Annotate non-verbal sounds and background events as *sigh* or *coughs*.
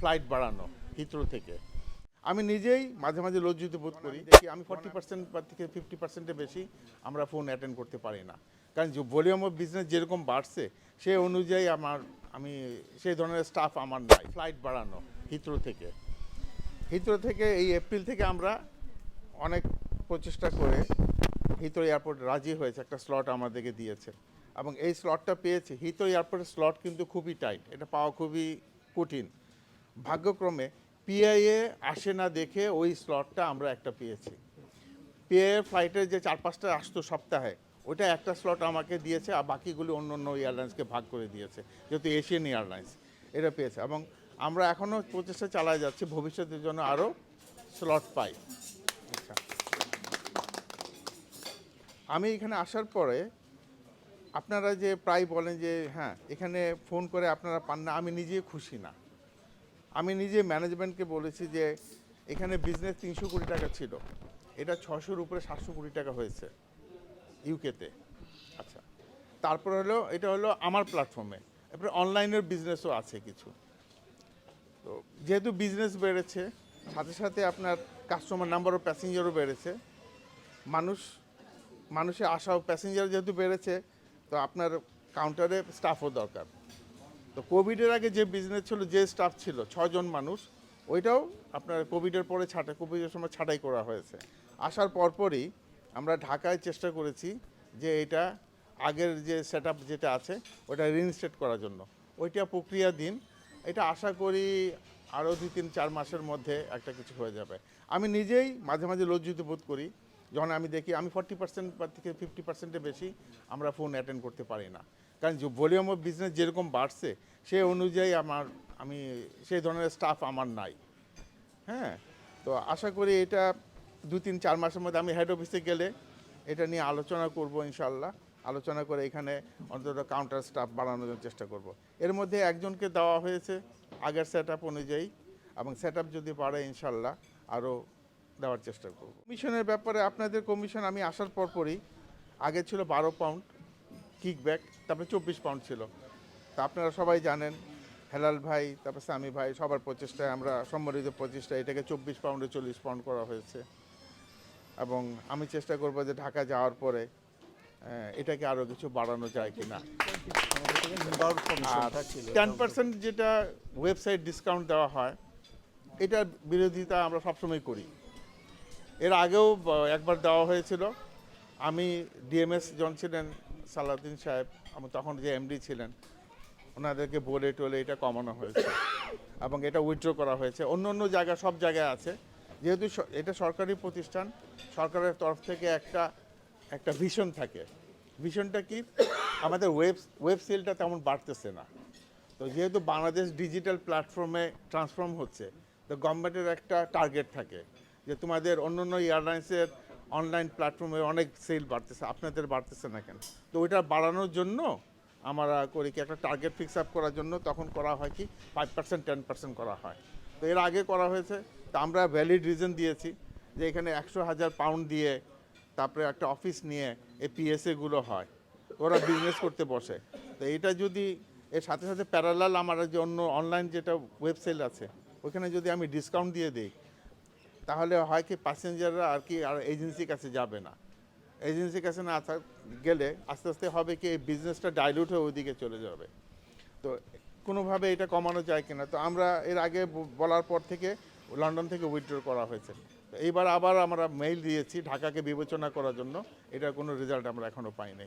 Flight বাড়ানো Heathrow থেকে। আমি নিজেই মাঝে মাঝে লজ্জিত বোধ করি। দেখি আমি ফর্টি পার্সেন্ট থেকে ফিফটি পার্সেন্টের বেশি আমরা ফোন অ্যাটেন্ড করতে পারি না। কারণ যে ভলিউম অফ বিজনেস যেরকম বাড়ছে সেই অনুযায়ী আমার আমি সেই ধরনের স্টাফ আমার নাই ফ্লাইট বাড়ানো হিথ্রো থেকে। হিথ্রো থেকে এই এপ্রিল থেকে আমরা অনেক প্রচেষ্টা করে হিথ্রো এয়ারপোর্ট রাজি হয়েছে একটা স্লট আমাদেরকে দিয়েছে। এবং এই স্লটটা পেয়েছে। হিথ্রো এয়ারপোর্টের স্লট কিন্তু খুবই টাইট এটা পাওয়া খুবই কঠিন। ভাগ্যক্রমে পিআইএ আসে না দেখে ওই স্লটটা আমরা একটা পেয়েছি। পিআইএ ফ্লাইটের যে চার পাঁচটা আসতো সপ্তাহে ওটা একটা স্লট আমাকে দিয়েছে আর বাকিগুলি অন্য অন্য এয়ারলাইন্সকে ভাগ করে দিয়েছে, যেহেতু এশিয়ান এয়ারলাইন্স এটা পেয়েছে। এবং আমরা এখনও প্রচেষ্টা চালায় যাচ্ছি, ভবিষ্যতের জন্য আরও স্লট পাই। আচ্ছা। আমি এখানে আসার পরে আপনারা যে প্রায় বলেন যে হ্যাঁ এখানে ফোন করে আপনারা পান না, আমি নিজে খুশি না। আমি নিজে ম্যানেজমেন্টকে বলেছি যে, এখানে বিজনেস তিনশো কোটি টাকা ছিল। এটা ছশোর উপরে সাতশো কোটি টাকা হয়েছে ইউকেতে আচ্ছা। তারপর হলো, এটা হলো আমার প্ল্যাটফর্মে এরপরে অনলাইনের বিজনেসও আছে কিছু। তো যেহেতু বিজনেস বেড়েছে, সাথে সাথে আপনার কাস্টমার নাম্বার ও প্যাসেঞ্জারও বেড়েছে, মানুষ, মানুষের ও প্যাসেঞ্জার যেহেতু বেড়েছে, তো আপনার কাউন্টারে স্টাফও দরকার। তো কোভিডের আগে যে বিজনেস ছিল, যে স্টাফ ছিল ছজন মানুষ, ওইটাও আপনার কোভিডের পরে ছাঁটাই কোভিডের সময় ছাঁটাই করা হয়েছে। আসার পরপরই আমরা ঢাকায় চেষ্টা করেছি যে এটা আগের যে সেট যেটা আছে, ওটা রিইনস্টেট করার জন্য। ওইটা প্রক্রিয়া দিন। এটা আশা করি আরও দুই তিন চার মাসের মধ্যে একটা কিছু হয়ে যাবে। আমি নিজেই মাঝে মাঝে লজ্জিত বোধ করি যখন আমি দেখি, আমি ফর্টি পার্সেন্ট থেকে ফিফটি পার্সেন্টের বেশি আমরা ফোন অ্যাটেন্ড করতে পারি না। কারণ ভলিউম অফ বিজনেস যেরকম বাড়ছে সেই অনুযায়ী আমার, আমি সেই ধরনের স্টাফ আমার নাই। হ্যাঁ? তো আশা করি এটা দু তিন চার মাসের মধ্যে আমি হেড অফিসে গেলে এটা নিয়ে আলোচনা করব ইনশাল্লাহ আলোচনা করে এখানে অন্তত কাউন্টার স্টাফ বাড়ানোর চেষ্টা করব। এর মধ্যে একজনকে দেওয়া হয়েছে আগের সেট অনুযায়ী এবং সেট যদি বাড়ে ইনশাল্লাহ আরও দেওয়ার চেষ্টা করব। কমিশনের ব্যাপারে আপনাদের কমিশন আমি আসার পর পরই আগে ছিল বারো পাউন্ড কিকব্যাক তারপরে চব্বিশ পাউন্ড ছিল। তা আপনারা সবাই জানেন হেলাল ভাই তারপর সামি ভাই সবার প্রচেষ্টায় আমরা সম্মিলিত প্রচেষ্টায় এটাকে চব্বিশ পাউন্ডে চল্লিশ পাউন্ড করা হয়েছে। এবং আমি চেষ্টা করব যে ঢাকা যাওয়ার পরে এটাকে আরও কিছু বাড়ানো যায় কি না টেন পার্সেন্ট যেটা ওয়েবসাইট ডিসকাউন্ট দেওয়া হয় এটার বিরোধিতা আমরা সবসময় করি। এর আগেও একবার দেওয়া হয়েছিল। আমি ডিএমএস জন ছিলেন, সালাউদ্দিন সাহেব, আমি, তখন যে এমডি ছিলেন, ওনাদেরকে বলে টলে এটা কমানো হয়েছে *coughs* এবং এটা উইথড্র করা হয়েছে। অন্য অন্য জায়গা, সব জায়গায় আছে। যেহেতু এটা সরকারি প্রতিষ্ঠান, সরকারের তরফ থেকে একটা একটা ভিশন থাকে। ভিশনটা কি? *coughs* আমাদের ওয়েব ওয়েব সেলটা তেমন বাড়তেছে না। তো যেহেতু বাংলাদেশ ডিজিটাল প্ল্যাটফর্মে ট্রান্সফর্ম হচ্ছে, তো গভর্নমেন্টের একটা টার্গেট থাকে। যে তোমাদের অন্য অন্য এয়ারলাইন্সের অনলাইন প্ল্যাটফর্মে অনেক সেল বাড়তেছে, আপনাদের বাড়তেছে না কেন? তো ওইটা বাড়ানোর জন্য আমরা করি কি, একটা টার্গেট ফিক্স আপ করার জন্য তখন করা হয় কি ফাইভ পার্সেন্ট টেন পার্সেন্ট করা হয়। তো এর আগে করা হয়েছে, তো আমরা ভ্যালিড রিজন দিয়েছি যে এখানে একশো হাজার পাউন্ড দিয়ে তারপরে একটা অফিস নিয়ে এই পিএসএগুলো হয়, ওরা বিজনেস করতে বসে। তো এটা যদি, এর সাথে সাথে প্যারালাল আমার যে অন্য অনলাইন যেটা ওয়েবসাইট আছে, ওখানে যদি আমি ডিসকাউন্ট দিয়ে দিই তাহলে হয় কি প্যাসেঞ্জাররা আর কি আর এজেন্সির কাছে যাবে না। এজেন্সির কাছে না গেলে আস্তে আস্তে হবে কি এই বিজনেসটা ডাইলুট হয়ে ওইদিকে চলে যাবে। তো কোনোভাবে এটা কমানো যায় কিনা, তো আমরা এর আগে বলার পর থেকে লন্ডন থেকে উইথড্র করা হয়েছে। তো এইবার আবার আমরা মেইল দিয়েছি ঢাকাকে বিবেচনা করার জন্য, এটার কোনো রেজাল্ট আমরা এখনও পাইনি।